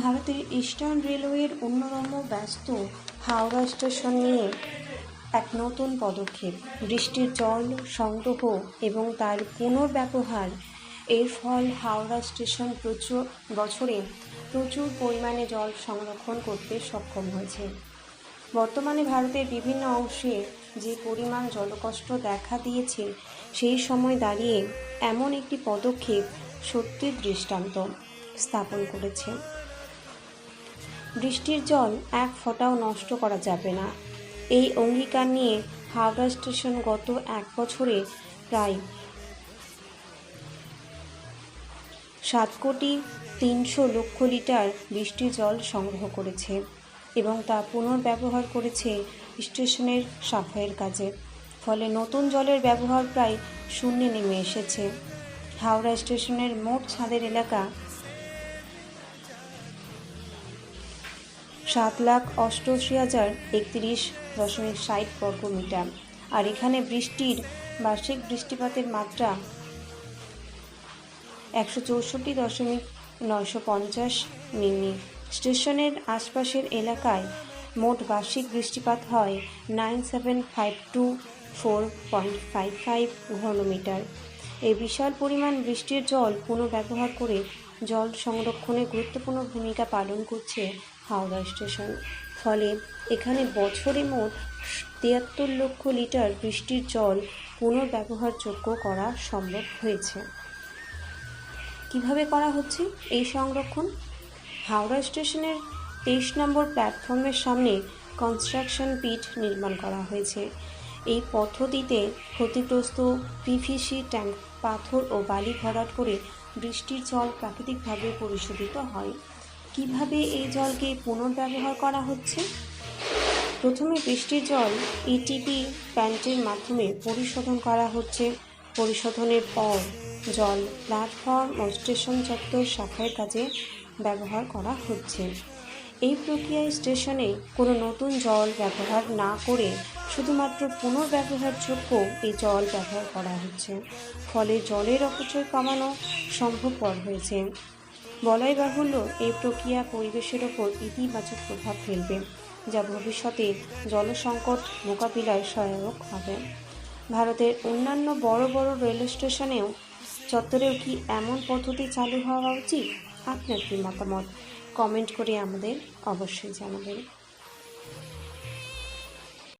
ভারতের ইস্টার্ন রেলওয়ের অন্যতম ব্যস্ত হাওড়া স্টেশন নিয়ে এক নতুন পদক্ষেপ। বৃষ্টির জল, সংগ্রহ এবং তার পুনর্ব্যবহার। এর ফল হাওড়া স্টেশন প্রচুর বছরে প্রচুর পরিমাণে জল সংরক্ষণ করতে সক্ষম হয়েছে। বর্তমানে ভারতের বিভিন্ন অংশে যে পরিমাণ জলকষ্ট দেখা দিয়েছে, সেই সময় দাঁড়িয়ে এমন একটি পদক্ষেপ সত্যি দৃষ্টান্ত স্থাপন করেছে। বৃষ্টির জল এক ফোঁটাও নষ্ট করা যাবে না। এই অঙ্গীকার নিয়ে হাওড়া স্টেশন গত এক বছরে প্রায় সাত কোটি তিনশো লক্ষ লিটার বৃষ্টির জল সংগ্রহ করেছে এবং তা পুনর্ব্যবহার করেছে স্টেশনের সাফাইয়ের কাজে। ফলে নতুন জলের ব্যবহার প্রায় শূন্যে নেমে এসেছে। হাওড়া স্টেশনের মোট ছাদের এলাকা সাত লাখ অষ্টআশি হাজার একত্রিশ দশমিক ষাট বর্গ মিটার আর এখানে বৃষ্টির বার্ষিক বৃষ্টিপাতের মাত্রা একশো চৌষট্টি দশমিক নয়শো পঞ্চাশ মিমি। স্টেশনের আশপাশের এলাকায় মোট বার্ষিক বৃষ্টিপাত হয় nine seven five two four point five five ঘনমিটার। এই বিশাল পরিমাণ বৃষ্টির জল পুনর্ব্যবহার করে জল সংরক্ষণে গুরুত্বপূর্ণ ভূমিকা পালন করছে হাওড়া স্টেশন। ফলে এখানে বছরে মোট তিয়াত্তর লক্ষ লিটার বৃষ্টির জল পুনর্ব্যবহারযোগ্য করা সম্ভব হয়েছে। কীভাবে করা হচ্ছে এই সংরক্ষণ? হাওড়া স্টেশনের তেইশ নম্বর প্ল্যাটফর্মের সামনে কনস্ট্রাকশন পিট নির্মাণ করা হয়েছে। এই পদ্ধতিতে ক্ষতিগ্রস্ত পিভিসি ট্যাঙ্ক, পাথর ও বালি ভরাট করে বৃষ্টির জল প্রাকৃতিকভাবে পরিশোধিত হয়। কীভাবে এই জলকে পুনর্ব্যবহার করা হচ্ছে? প্রথমে বৃষ্টির জল ইটিপি প্যান্টের মাধ্যমে পরিশোধন করা হচ্ছে। পরিশোধনের পর জল প্ল্যাটফর্ম ও স্টেশন চত্বর শাখায় কাজে ব্যবহার করা হচ্ছে। এই প্রক্রিয়ায় স্টেশনে কোনো নতুন জল ব্যবহার না করে শুধুমাত্র পুনর্ব্যবহারযোগ্য এই জল ব্যবহার করা হচ্ছে। ফলে জলের অপচয় কমানো সম্ভবপর হয়েছে। বলাই বাহুল্য এই প্রক্রিয়া পরিবেশের ওপর ইতিবাচক প্রভাব ফেলবে, যা ভবিষ্যতে জলসংকট মোকাবিলায় সহায়ক হবে। ভারতের অন্যান্য বড় বড় রেল স্টেশনেও চত্বরেও কি এমন পদ্ধতি চালু হওয়া উচিত? আপনার কি মতামত? কমেন্ট করে আমাদের অবশ্যই জানাবেন।